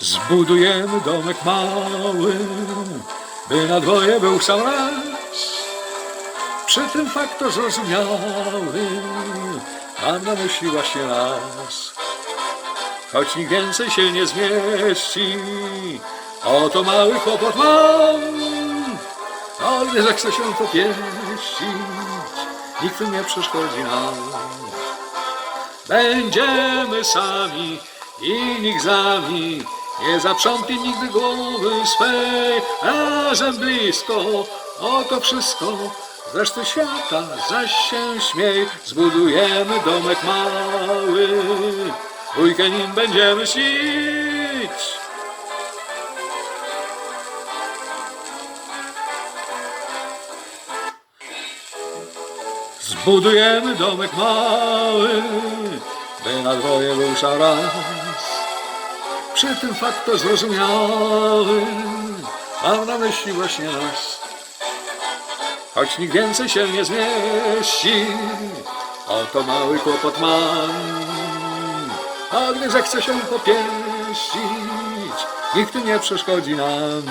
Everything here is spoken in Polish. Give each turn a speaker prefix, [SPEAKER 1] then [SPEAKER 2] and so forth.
[SPEAKER 1] Zbudujemy domek mały, by na dwoje był sam raz. Przy tym faktor zrozumiały, mam na myśli właśnie nas. Choć nikt więcej się nie zmieści, oto mały kłopot mam. Ale gdy zechce się popieścić, nikt nie przeszkodzi nam. Będziemy sami i nikt z nami nie zaprzątnie nigdy głowy swej. Razem blisko, oto wszystko z reszty świata zaś się śmiej. Zbudujemy domek mały, dwójkę nim będziemy śnić. Zbudujemy domek mały, by na dwoje był. Przy tym faktor zrozumiały, mam na myśli właśnie nas. Choć nikt więcej się nie zmieści, oto mały kłopot mam. A gdy zechce się popieścić, nikt nie przeszkodzi nam.